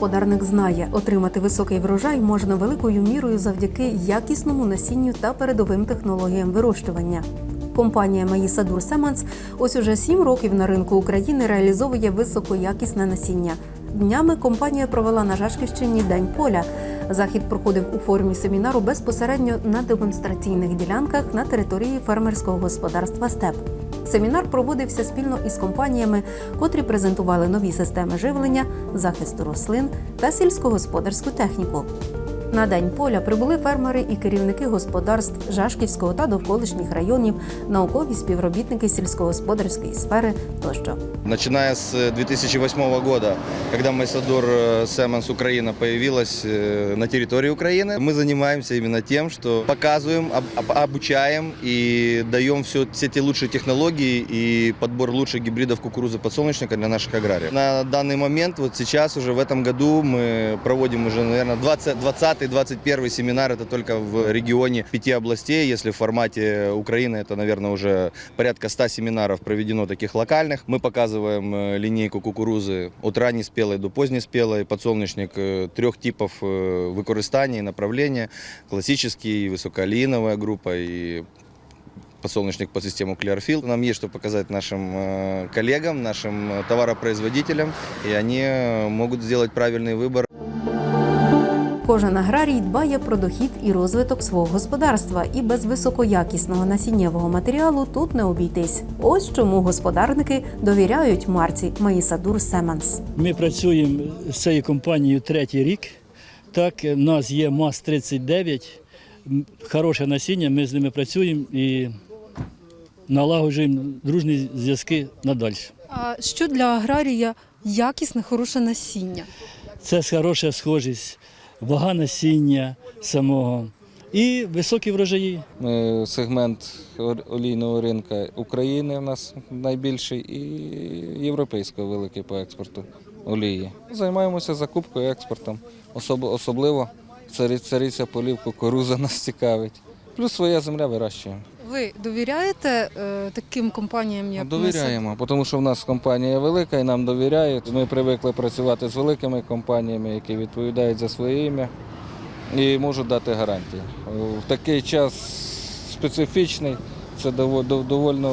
господарник знає, отримати високий врожай можна великою мірою завдяки якісному насінню та передовим технологіям вирощування. Компанія Маїсадур Семанс ось уже сім років на ринку України реалізовує високоякісне насіння. Днями компанія провела на Жашківщині День поля. Захід проходив у формі семінару безпосередньо на демонстраційних ділянках на території фермерського господарства Степ. Семінар проводився спільно із компаніями, котрі презентували нові системи живлення, захисту рослин та сільськогосподарську техніку. На день поля прибули фермери і керівники господарств Жашківського та довколишніх районів, наукові співробітники сільськогосподарської сфери тощо. Начиная с 2008 года, когда Майсадор Семенс Украина появилась э, на территории Украины, мы занимаемся именно тем, что показываем, об- об- обучаем и даем все, все те лучшие технологии и подбор лучших гибридов кукурузы подсолнечника для наших аграриев. На данный момент, вот сейчас уже в этом году мы проводим уже, наверное, 20-21 семинар, это только в регионе пяти областей, если в формате Украины это, наверное, уже порядка 100 семинаров проведено таких локальных. Мы показываем э, линейку кукурузы от раннеспелой до позднеспелой, подсолнечник э, трех типов э, використания и направления, классический, высокоолеиновая группа и подсолнечник по систему Clearfield. Нам есть что показать нашим коллегам, нашим товаропроизводителям, и они могут сделать правильный выбор. Кожен аграрій дбає про дохід і розвиток свого господарства, і без високоякісного насіннєвого матеріалу тут не обійтись. Ось чому господарники довіряють марці Маїсадур Семанс. Ми працюємо з цією компанією третій рік. Так, в нас є МАЗ-39, м, хороше насіння, ми з ними працюємо і налагоджуємо дружні зв'язки надалі. А що для аграрія якісне, хороше насіння? Це хороша схожість, вага насіння самого і високі врожаї. Ми сегмент олійного ринку України у нас найбільший і європейського великий по експорту олії. Займаємося закупкою, експортом. Особливо цари- цариця полів кукуруза нас цікавить. Плюс своя земля вирощуємо. Ви довіряєте е, таким компаніям, як Довіряємо, тому що в нас компанія велика і нам довіряють. Ми привикли працювати з великими компаніями, які відповідають за своє ім'я і можуть дати гарантії. В такий час специфічний, це дово- дов- доволі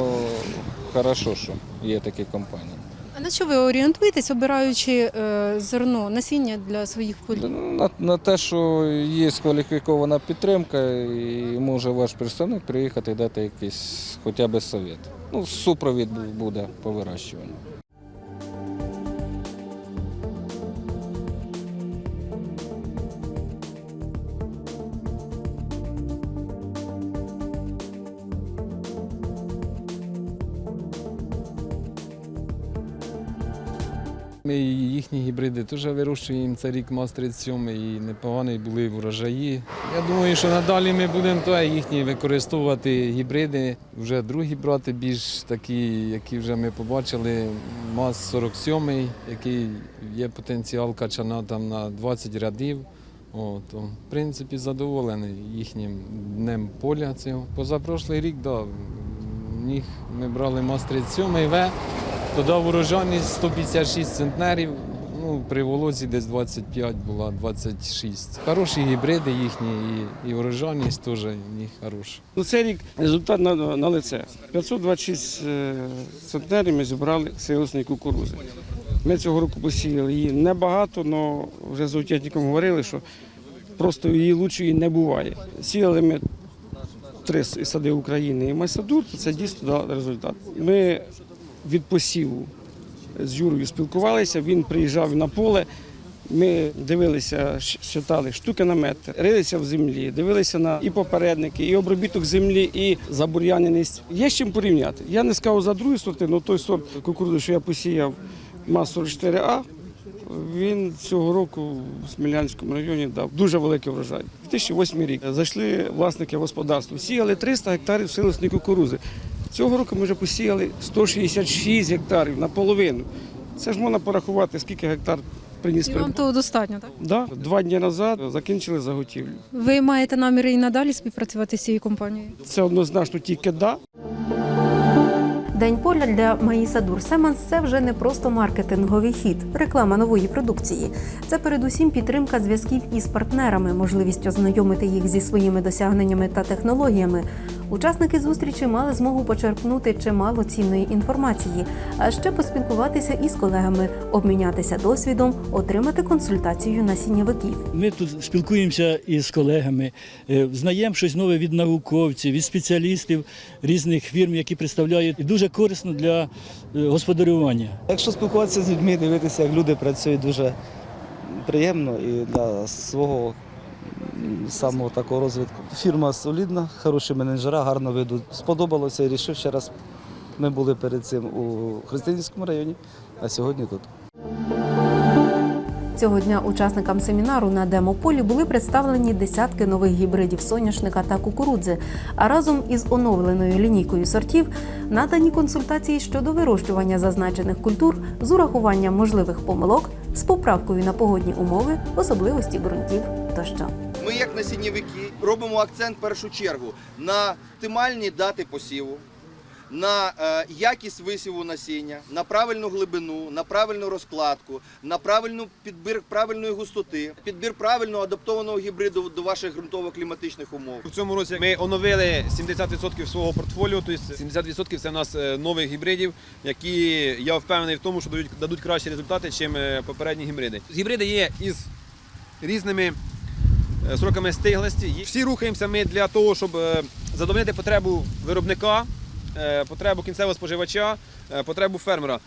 хорошо, що є такі компанії. А на що ви орієнтуєтесь, обираючи е, зерно, насіння для своїх полів? На, на те, що є кваліфікована підтримка, і може ваш представник приїхати і дати якийсь хоча б совет. Ну, супровід буде по вирощуванню. Ми їхні гібриди теж вирощуємо. Це рік МАЗ-37 і непогані були врожаї. Я думаю, що надалі ми будемо то їхні використовувати гібриди, вже другі брати, більш такі, які вже ми побачили. МАЗ-47, який є потенціал качана там на 20 рядів. О, то, в принципі, задоволений їхнім днем поля цього. Позапрошлий рік, да, ми брали МАЗ-37 В. То дав урожайність 156 центнерів. Ну, при волозі десь 25 була 26. Хороші гібриди їхні і, і урожайність теж хороша. Ну, цей рік результат на, на лице. 526 е, центнерів ми зібрали силосної кукурузи. Ми цього року посіяли її небагато, але вже з зоотехніком говорили, що просто її лучшої не буває. Сіяли ми три сади України і Майсадур, це дійсно дало результат. Ми від посіву з Юрою спілкувалися, він приїжджав на поле. Ми дивилися, считали штуки на метр, рилися в землі, дивилися на і попередники, і обробіток землі, і забур'яненість. Є з чим порівняти. Я не сказав за другі сорти, але той сорт кукурудзи, що я посіяв, МАЗ 44А, він цього року в Смілянському районі дав дуже великий врожай. 2008 рік зайшли власники господарства, сіяли 300 гектарів силосної кукурузи. Цього року ми вже посіяли 166 гектарів наполовину. Це ж можна порахувати, скільки гектар приніс І вам того достатньо, так? Да, два дні назад закінчили заготівлю. Ви маєте наміри і надалі співпрацювати з цією компанією? Це однозначно тільки да. День поля для Маїса Дур Семенс – це вже не просто маркетинговий хід, реклама нової продукції. Це передусім підтримка зв'язків із партнерами, можливість ознайомити їх зі своїми досягненнями та технологіями. Учасники зустрічі мали змогу почерпнути чимало цінної інформації, а ще поспілкуватися із колегами, обмінятися досвідом, отримати консультацію насіннявиків. Ми тут спілкуємося із колегами, е, знаємо щось нове від науковців, від спеціалістів різних фірм, які представляють і дуже корисно для е, господарювання. Якщо спілкуватися з людьми, дивитися, як люди працюють, дуже приємно і для свого самого такого розвитку. Фірма солідна, хороші менеджера, гарно ведуть. Сподобалося і рішив ще раз. Ми були перед цим у Христинівському районі, а сьогодні тут. Цього дня учасникам семінару на демополі були представлені десятки нових гібридів соняшника та кукурудзи. А разом із оновленою лінійкою сортів надані консультації щодо вирощування зазначених культур з урахуванням можливих помилок, з поправкою на погодні умови, особливості ґрунтів тощо. Ми, як насіннєвики, робимо акцент в першу чергу на оптимальні дати посіву, на е, якість висіву насіння, на правильну глибину, на правильну розкладку, на правильну підбір правильної густоти, підбір правильно адаптованого гібриду до ваших ґрунтово-кліматичних умов. В цьому році ми оновили 70% свого портфоліо, тобто 70% це в нас е, нових гібридів, які я впевнений в тому, що дадуть, дадуть кращі результати, ніж попередні гібриди. Гібриди є із різними е, сроками стиглості. Всі рухаємося ми для того, щоб е, задовольнити потребу виробника, е, потребу кінцевого споживача, е, потребу фермера.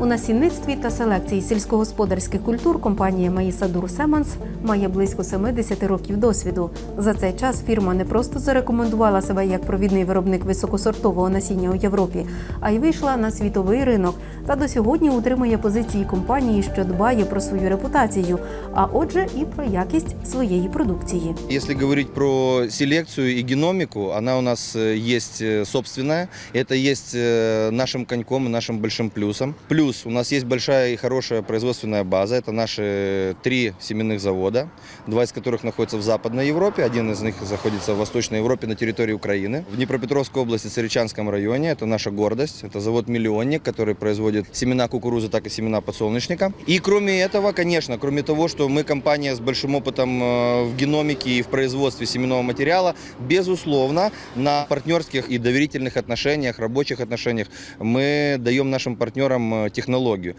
У насінництві та селекції сільськогосподарських культур компанія Маїса Дур Семанс має близько 70 років досвіду. За цей час фірма не просто зарекомендувала себе як провідний виробник високосортового насіння у Європі, а й вийшла на світовий ринок та до сьогодні утримує позиції компанії, що дбає про свою репутацію, а отже, і про якість своєї продукції. Если говорить про селекцию и геномику, она у нас э, есть э, собственная. Это есть э, нашим коньком и нашим большим плюсом. Плюс у нас есть большая и хорошая производственная база. Это наши три семенных завода, два из которых находятся в Западной Европе, один из них находится в Восточной Европе на территории Украины. В Днепропетровской области, Царичанском районе, это наша гордость. Это завод «Миллионник», который производит семена кукурузы, так и семена подсолнечника. И кроме этого, конечно, кроме того, что мы компания с большим опытом э, в геномике и в производстве семенного материала, безусловно, на партнерских и доверительных отношениях, рабочих отношениях мы даем нашим партнерам э, технологию.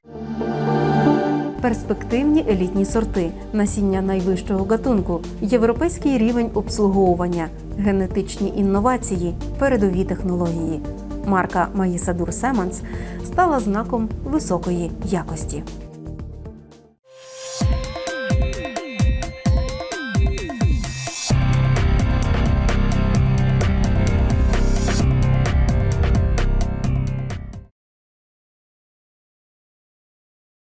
Перспективні елітні сорти, насіння найвищого гатунку, європейський рівень обслуговування, генетичні інновації, передові технології. Марка Маїса Дур Семанс стала знаком високої якості.